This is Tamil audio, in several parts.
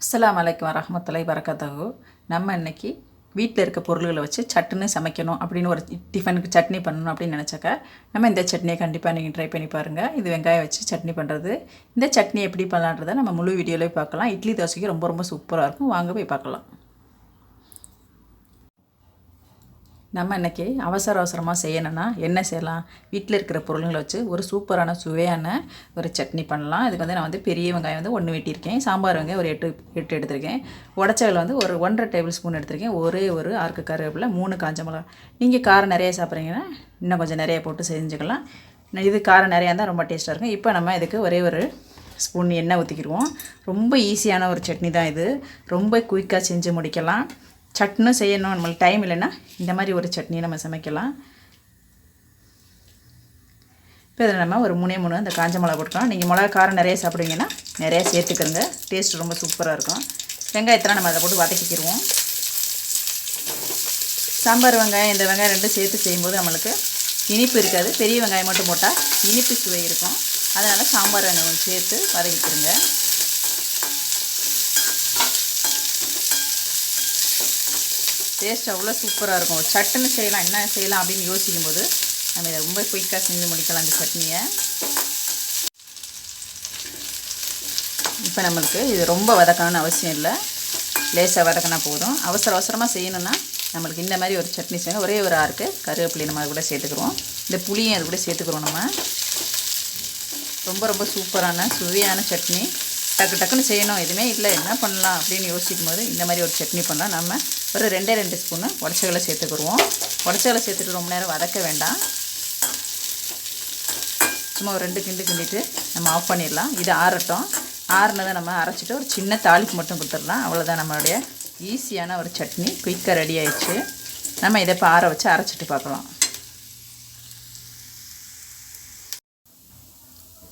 அஸ்லாம் அலைக்கும் வரமத்துலை வரகாத்தஹு நம்ம இன்னைக்கு வீட்டில் இருக்க பொருள்களை வச்சு சட்டுன்னு சமைக்கணும் அப்படின்னு ஒரு டிஃபனுக்கு சட்னி பண்ணணும் அப்படின்னு நினச்சாக்கா நம்ம இந்த சட்னியை கண்டிப்பாக நீங்கள் ட்ரை பண்ணி பாருங்கள் இது வெங்காயம் வச்சு சட்னி பண்ணுறது இந்த சட்னி எப்படி பண்ணலான்றதை நம்ம முழு வீடியோலேயே பார்க்கலாம். இட்லி தோசைக்கு ரொம்ப ரொம்ப சூப்பராக இருக்கும். வாங்க போய் பார்க்கலாம். நம்ம இன்றைக்கி அவசர அவசரமாக செய்யணும்னா என்ன செய்யலாம்? வீட்டில் இருக்கிற பொருளுங்களை வச்சு ஒரு சூப்பரான சுவையான ஒரு சட்னி பண்ணலாம். இதுக்கு வந்து நான் வந்து பெரிய வெங்காயம் வந்து ஒன்று வெட்டியிருக்கேன். சாம்பார் வெங்காயம் ஒரு எட்டு எட்டு எடுத்திருக்கேன். உடச்சவில் வந்து ஒரு ஒன்றரை டேபிள் ஸ்பூன் எடுத்திருக்கேன். ஒரே ஒரு ஆர்க்கு கருவேப்பில் மூணு காஞ்ச மிளகா. நீங்கள் காரம் நிறைய சாப்பிட்றீங்கன்னா இன்னும் கொஞ்சம் நிறைய போட்டு செஞ்சுக்கலாம். இது காரம் நிறையா இருந்தால் ரொம்ப டேஸ்ட்டாக இருக்கும். இப்போ நம்ம இதுக்கு ஒரே ஒரு ஸ்பூன் எண்ணெய் ஊற்றிக்கிடுவோம் ரொம்ப ஈஸியான ஒரு சட்னி தான் இது. ரொம்ப குயிக்காக செஞ்சு முடிக்கலாம். சட்னும் செய்யணும். நம்மளுக்கு டைம் இல்லைன்னா இந்த மாதிரி ஒரு சட்னி நம்ம சமைக்கலாம். இப்போ இதில் நம்ம ஒரு மூணே மூணு அந்த காஞ்ச மிளகா போட்டுக்கலாம். நீங்கள் மிளகா காரம் நிறைய சாப்பிடுவீங்கன்னா நிறைய சேர்த்துக்கிறங்க டேஸ்ட் ரொம்ப சூப்பராக இருக்கும். வெங்காயத்தெல்லாம் நம்ம அதை போட்டு வதக்கிக்கிடுவோம் சாம்பார் வெங்காயம் இந்த வெங்காயம் ரெண்டும் சேர்த்து செய்யும்போது நம்மளுக்கு இனிப்பு இருக்காது. பெரிய வெங்காயம் மட்டும் போட்டால் இனிப்பு சுவை இருக்கும். அதனால் சாம்பார் வெங்காயம் சேர்த்து வதக்கிக்கிறங்க டேஸ்ட் அவ்வளோ சூப்பராக இருக்கும். சட்டுன்னு செய்யலாம். என்ன செய்யலாம் அப்படின்னு யோசிக்கும் போது நம்ம இதை ரொம்ப குயிக்காக செஞ்சு முடிக்கலாம் இந்த சட்னியை. இப்போ நம்மளுக்கு இது ரொம்ப வதக்கணும்னு அவசியம் இல்லை. லேசாக வதக்கினா போதும். அவசர அவசரமாக செய்யணும்னா நம்மளுக்கு இந்த மாதிரி ஒரு சட்னி செய்யணும். ஒரே ஒரு ஆறுக்கு கருவேப்பிலை நம்ம அது கூட சேர்த்துக்குறோம். இந்த புளியும் அது கூட சேர்த்துக்கிறோம் நம்ம. ரொம்ப ரொம்ப சூப்பரான சுவையான சட்னி. டக்கு டக்குன்னு செய்யணும். எதுவுமே இல்லை. என்ன பண்ணலாம் அப்படின்னு யோசிக்கும் போது இந்த மாதிரி ஒரு சட்னி பண்ணால் நம்ம ஒரு ரெண்டே ரெண்டு ஸ்பூனு உடச்சகளை சேர்த்துக்கிடுவோம் உடச்சகளை சேர்த்துட்டு ரொம்ப நேரம் வதக்க வேண்டாம். சும்மா ஒரு ரெண்டு கிண்டு கிண்டிட்டு நம்ம ஆஃப் பண்ணிடலாம். இது ஆறட்டும். ஆறுனதை நம்ம அரைச்சிட்டு ஒரு சின்ன தாளிப்பு மட்டும் கொடுத்துடலாம். அவ்வளோதான் நம்மளுடைய ஈஸியான ஒரு சட்னி. குயிக்காக ரெடி ஆயிடுச்சு. நம்ம இதை இப்போ ஆற வச்சு அரைச்சிட்டு பார்க்கலாம்.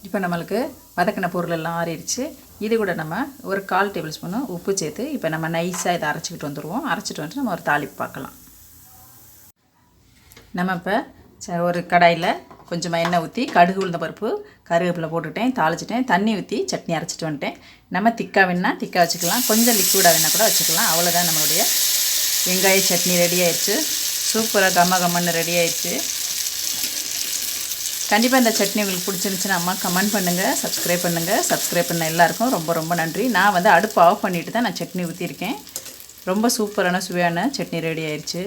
இப்போ நம்மளுக்கு வதக்கின பொருள் எல்லாம் ஆறிடுச்சு. இது கூட நம்ம ஒரு கால் டேபிள் ஸ்பூனு உப்பு சேர்த்து இப்போ நம்ம நைஸாக இதை அரைச்சிக்கிட்டு வந்துடுவோம் அரைச்சிட்டு வந்துட்டு நம்ம ஒரு தாளிப்பு பார்க்கலாம். நம்ம இப்போ ச- ஒரு கடாயில் கொஞ்சமாக எண்ணெய் ஊற்றி கடுகு உளுந்த பருப்பு கருவேப்பிலை போட்டுட்டேன் தாளிச்சிட்டேன். தண்ணி ஊற்றி சட்னி அரைச்சிட்டு வந்துட்டேன். நம்ம திக்கா வேணால் திக்கா வச்சுக்கலாம். கொஞ்சம் லிக்விடாக வேணால் கூட வச்சுக்கலாம். அவ்வளோதான் நம்மளுடைய வெங்காய சட்னி ரெடி ஆயிடுச்சு. சூப்பராக கம்ம கம்மன்னு ரெடி ஆயிடுச்சு. கண்டிப்பாக இந்த சட்னி உங்களுக்கு பிடிச்சிருந்துச்சுன்னா அம்மா கமெண்ட் பண்ணுங்கள் சப்ஸ்கிரைப் பண்ணுங்கள் சப்ஸ்கிரைப் பண்ண எல்லாருக்கும் ரொம்ப ரொம்ப நன்றி. நான் வந்து அடுப்பு ஆஃப் பண்ணிவிட்டு தான் நான் சட்னி ஊற்றிருக்கேன் ரொம்ப சூப்பரான சுவையான சட்னி ரெடி ஆயிடுச்சு